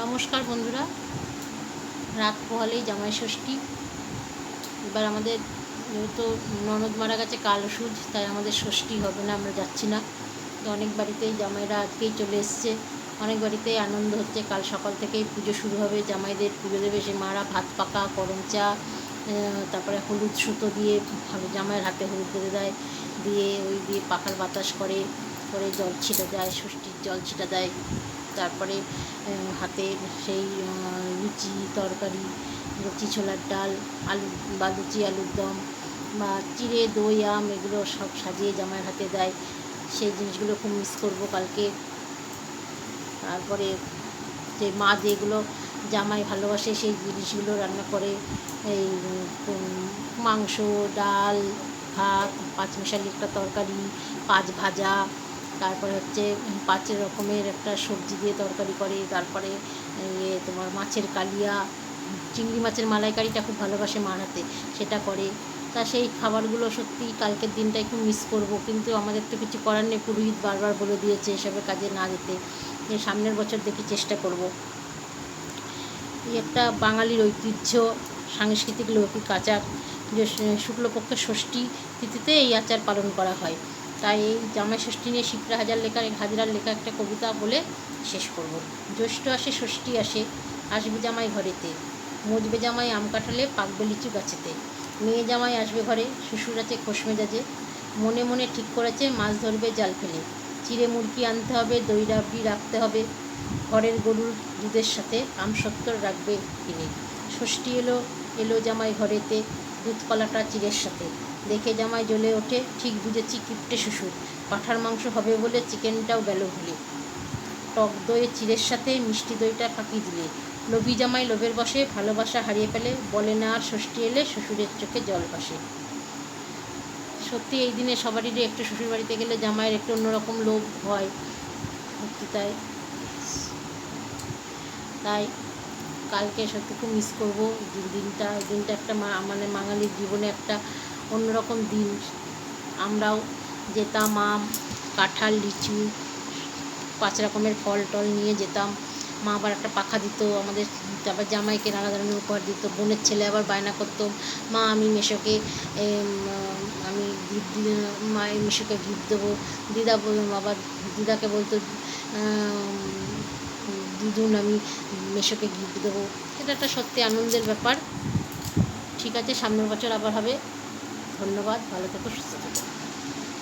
নমস্কার বন্ধুরা। রাত পোহালেই জামাই ষষ্ঠী। এবার আমাদের যেহেতু ননদ মারা গেছে, কাল সুজ তাই আমাদের ষষ্ঠী হবে না, আমরা যাচ্ছি না। তো অনেক বাড়িতেই জামাইরা আজকেই চলে এসছে। অনেক বাড়িতেই আনন্দ হচ্ছে। কাল সকাল থেকেই পুজো শুরু হবে। জামাইদের পুজো দেবে সে মারা, ভাত পাকা, গরম চা তারপরে হলুদ সুতো দিয়ে জামাইয়ের হাতে হলুদ বেঁধে দেয়। দিয়ে ওই দিয়ে পাখার বাতাস করে করে জল ছিটা দেয়, ষষ্ঠীর জল ছিটা দেয়। তারপরে হাতে সেই লুচি তরকারি, লুচি, ছোলার ডাল, আলু বা লুচি, আলুর দম বা চিড়ে, দই, আম এগুলো সব সাজিয়ে জামাইয়ের হাতে দেয়। সেই জিনিসগুলো খুব মিস করব কালকে। তারপরে যে মা যেগুলো জামাই ভালোবাসে সেই জিনিসগুলো রান্না করে। এই মাংস, ডাল, ভাত, পাঁচমিশালি একটা তরকারি, পাঁচ ভাজা তারপরে হচ্ছে পাঁচ রকমের একটা সবজি দিয়ে তরকারি করে, তারপরে ইয়ে তোমার মাছের কালিয়া চিংড়ি মাছের মালাইকারিটা খুব ভালোবাসে মার হাতে, সেটা করে। তা সেই খাবারগুলো সত্যি কালকের দিনটা একটু মিস করব, কিন্তু আমাদের তো কিছু করার নেই, পুরোহিত বারবার বলে দিয়েছে এসবের কাজে না যেতে। সামনের বছর দেখি চেষ্টা করব। এই একটা বাঙালির ঐতিহ্য, সাংস্কৃতিক, লৌকিক আচার শুক্লপক্ষের ষষ্ঠী তিথিতে এই আচার পালন করা হয়। তাই এই জামাই ষষ্ঠী নিয়ে শিপ্রা হাজার লেখা হাজরার লেখা একটা কবিতা বলে শেষ করব। জ্যৈষ্ঠ আসে, ষষ্ঠী আসে, আসবে জামাই ঘরেতে। মজবে জামাই আম কাঠালে, পাকবে লিচু গাছেতে। মেয়ে জামাই আসবে ঘরে, শ্বশুর আছে খোশ মেজাজে। মনে মনে ঠিক করেছে, মাছ ধরবে জাল ফেলে। চিড়ে মুরগি আনতে হবে দই রাবড়ি রাখতে হবে। ঘরের গরুর দুধের সাথে আমসত্তর রাখবে কিনে। ষষ্ঠী এলো এলো জামাই ঘরেতে। দুধ কলাটা চিড়ের সাথে। দেখে জামাই জ্বলে ওঠে, ঠিক বুঝেছি কিপটে শ্বশুর। পাঠার মাংস হবে বলে চিকেনটাও গেল ভুলে। টক দইয়ে চিড়ের সাথে মিষ্টি দইটা ফাঁকি দিলে। লোভী জামাই লোভের বসে ভালোবাসা হারিয়ে ফেলে, বলে না আর ষষ্ঠী এলে শ্বশুরের চোখে জল ভাসে। সত্যি এই দিনে সবারই একটু শ্বশুর বাড়িতে গেলে জামাইয়ের একটু অন্যরকম লোভ হয়। তাই। তাই কালকে সত্যি মিস করব। দিনটা দিনটা একটা মানে বাঙালির জীবনে একটা অন্যরকম দিন। আমরাও যেতাম, আম, কাঁঠাল, লিচু, পাঁচ রকমের ফল টল নিয়ে যেতাম। মা আবার একটা পাখা দিত আমাদের, তারপর জামাইকে নানা ধরনের উপহার দিত। বোনের ছেলে আবার বায়না করতো, মা, আমি মেশোকে আমি মা মেশোকে গিফট দেবো। দিদা আবার দিদাকে বলতো দিদুন আমি মেশোকে গিফট দেবো। সেটা একটা সত্যি আনন্দের ব্যাপার। ঠিক আছে, সামনের বছর আবার হবে। ধন্যবাদ, ভালো থেকো, সুস্থ থেকো।